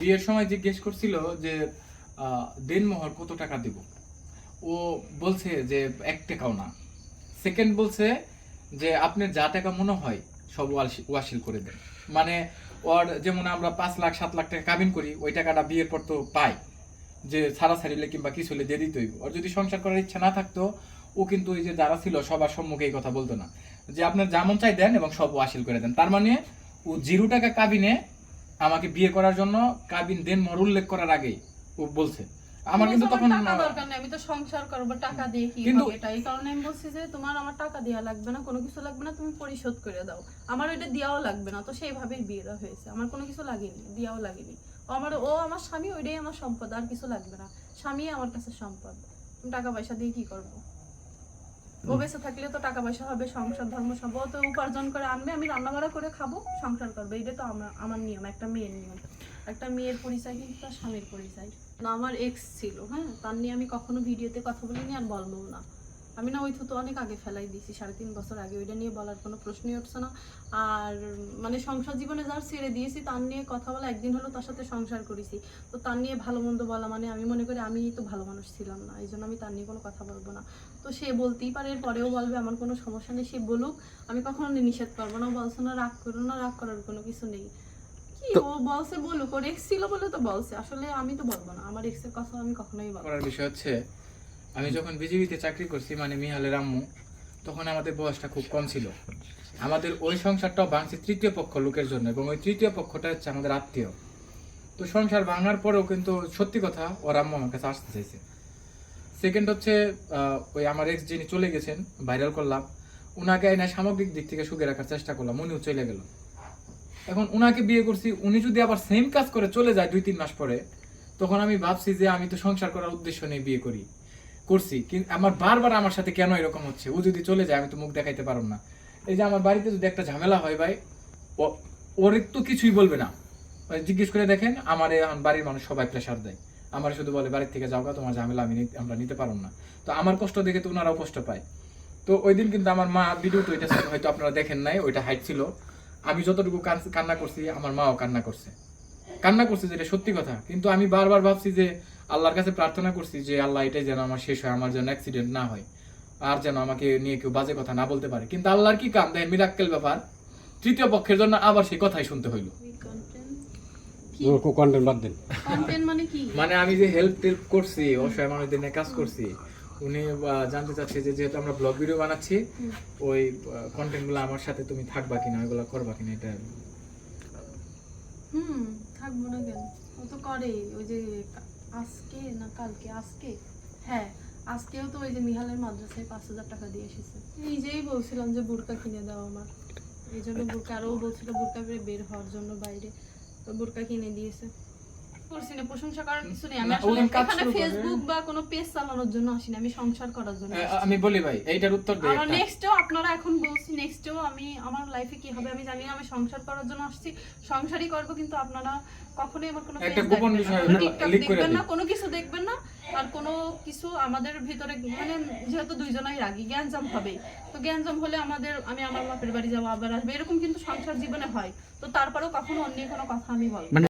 বিয়ের সময় জিজ্ঞেস করছিল যে দেনমোহর কত টাকা দেব? ও বলছে যে, এক টাকাও না। সেকেন্ড বলছে যে, আপনার যা টাকা মনে হয় সব ওয়াসিল করে দেন। মানে ওর যেমন আমরা পাঁচ লাখ, সাত লাখ টাকা কাবিন করি, ওই টাকাটা বিয়ের পর তো পাই যে ছাড়া ছাড়িলে কিংবা কিছু হলে দিয়ে দিতেই ওর যদি সংসার করার ইচ্ছা না থাকতো, ও কিন্তু ওই যে যারা ছিল সবার সম্মুখে এই কথা বলতো না। যে আপনার যেমন চাই দেন এবং সব ওয়াসিল করে দেন। তার মানে ও জিরো টাকা কাবিনে আমাকে বিয়ে করার জন্য কাবিন দেন মর উল্লেখ করার আগেই ও বলছে। আমার কিন্তু তখন টাকা দরকার নেই আমি তো সংসার করব টাকা দিয়ে কি কিন্তু- হবে এটা এই কারণে আমি বলছি যে তোমার আমার টাকা লাগবে না কোনো কিছু লাগবে না তুমি পরিশোধ করে দাও। আমার ওইটা দেওয়াও লাগবে না তো সেইভাবেই বিয়েটা হয়েছে। আমার কোনো কিছু লাগেনি দেওয়াও লাগেনি। আমার ও আমার স্বামী ওইটাই আমার সম্পদ আর কিছু লাগবে না। স্বামী আমার কাছে সম্পদ। টাকা পয়সা দিয়ে কি করব? ও বেঁচে থাকলে তো টাকা পয়সা হবে, সংসার, ধর্ম সব। তো উপার্জন করে আনবে, আমি রান্না বাড়া করে খাব, সংসার করবে। এটা তো আমার আমার নিয়ম, একটা মেয়ের নিয়ম। একটা মেয়ের পরিচয় কিন্তু তার স্বামীর পরিচয়। না, আমার এক্স ছিল হ্যাঁ? তার নিয়ে আমি কখনো ভিডিওতে কথা বলিনি আর বলব না। আমি না ওই থুতো অনেক আগে ফেলাই দিয়েছি সাড়ে তিন বছর আগে। ওইটা নিয়ে বলার কোনো প্রশ্নই উঠছে না। আর মানে সংসার জীবনে যার ছেড়ে দিয়েছি তার নিয়ে কথা বলা একদিন হলো তার সাথে সংসার করেছি। তো তার নিয়ে ভালো মন্দ বলা মানে আমি মনে করি আমি তো ভালো মানুষ ছিলাম না এই জন্য আমি তার নিয়ে কোনো কথা বলব না। তো সে বলতেই পারে এর পরেও বলবে আমার কোনো সমস্যা নেই সে বলুক। আমি কখনো নিষেধ করব না বলছে না রাগ করো না রাগ করার কোনো কিছু নেই। কি ও বলছে বলুক ওর এক্স ছিল বলে তো বলছে। আসলে আমি তো বলব না আমার এক্সের কথা আমি কখনোই বলব বিষয় হচ্ছে আমি যখন বিজিবিতে চাকরি করছি মানে মিহালের আম্মু তখন আমাদের বয়সটা খুব কম ছিল। আমাদের ওই সংসারটাও ভাঙছে তৃতীয় পক্ষ লোকের জন্য এবং ওই তৃতীয় পক্ষটা হচ্ছে আমাদের আত্মীয়। তো সংসার ভাঙার পরেও কিন্তু সত্যি কথা ওর আম্মু আমার কাছে আসতে চাইছে। সেকেন্ড হচ্ছে ওই আমার এক্স যিনি চলে গেছেন ভাইরাল করলাম, উনাকে এনে সামগ্রিক দিক থেকে সুখে রাখার চেষ্টা করলাম, উনিও চলে গেল। এখন উনাকে বিয়ে করছি, উনি যদি আবার সেম কাজ করে চলে যায় দুই তিন মাস পরে, তখন আমি ভাবছি যে আমি তো সংসার করার উদ্দেশ্য নিয়ে বিয়ে করি। করছি কিন্তু আমার বারবার আমার সাথে কেন এরকম হচ্ছে? ও যদি চলে যায় আমি তো মুখ দেখাইতে পারব না। এই যে আমার বাড়িতে যদি একটা ঝামেলা হয় ভাই ওর তো কিছুই বলবে না। জিজ্ঞেস করে দেখেন আমার বাড়ির মানুষ সবাই প্রেশার দেয়। আমার শুধু বলে বাড়ির থেকে যাও গা, তোমার ঝামেলা আমি আমরা নিতে পারব না। তো আমার কষ্ট দেখে তো ওনারাও কষ্ট পায়। তো ওই দিন কিন্তু আমার মা ভিডিও তো হয়তো আপনারা দেখেন নাই ওইটা হাইট ছিল। আমি যতটুকু কান্না করছি আমার মাও কান্না করছে। কান্না করছে যেটা সত্যি কথা। কিন্তু আমি বারবার ভাবছি যে আল্লাহর কাছে প্রার্থনা করছি যে আল্লাহ এটাই যেন আমার শেষ হয় আমার যেন অ্যাক্সিডেন্ট না হয় আর যেন আমাকে নিয়ে কেউ বাজে কথা না বলতে পারে। কিন্তু আল্লাহর কি কাম? দেয় মিরাক্কেল ব্যাপার। তৃতীয় পক্ষের জন্য আবার সেই কথাই শুনতে হইল। Content? কি? কন্টেন্ট বাদ দেন। মানে কি? মানে আমি যে হেল্প টেল্প করছি অসহায় মানুষদের নিয়ে কাজ করছি উনি জানতে চাচ্ছে যে যেহেতু আমরা ব্লগ ভিডিও বানাচ্ছি ওই কন্টেন্টগুলো আমার সাথে তুমি থাকবা কিনা ওইগুলো করবা কিনা এটা হুম, থাকব না কেন? ও তো করে, ওই যে আজকে না কালকে? আজকে? হ্যাঁ আজকেও তো ওই যে মিহালের মাদ্রাসায় পাঁচ হাজার টাকা দিয়ে এসেছে। নিজেই বলছিলাম যে বুরকা কিনে দাও আমার। এই জন্য বুরকা, আরও বলছিল বুরকা বের হওয়ার জন্য বাইরে। তো বুরকা কিনে দিয়েছে। করছি না প্রশংসা করার কিছু নেই। আমি আসলে এখানে ফেসবুক বা কোনো পেজ চালানোর জন্য আসিনি আমি সংসার করার জন্য আমি বলি ভাই এইটার উত্তর দিই আর। আপনারা এখন বলছি নেক্সটেও আমি আমার লাইফে কি হবে আমি জানি না আমি সংসার করার জন্য আসছি। সংসারই করব কিন্তু আপনারা কখনোই আমার কোনো একটা গোপন বিষয় করে না কোনো কিছু দেখবেন না। আর কোনো কিছু আমাদের ভিতরে মানে যেহেতু দুইজনাই রাগি জ্ঞানজাম হবে তো জ্ঞানজাম হলে আমাদের আমি আমার বাপের বাড়ি যাব আবার আসব এরকম কিন্তু সংসার জীবনে হয়। তো তারপরেও কখনো অন্য কোনো কথা আমি বলব না।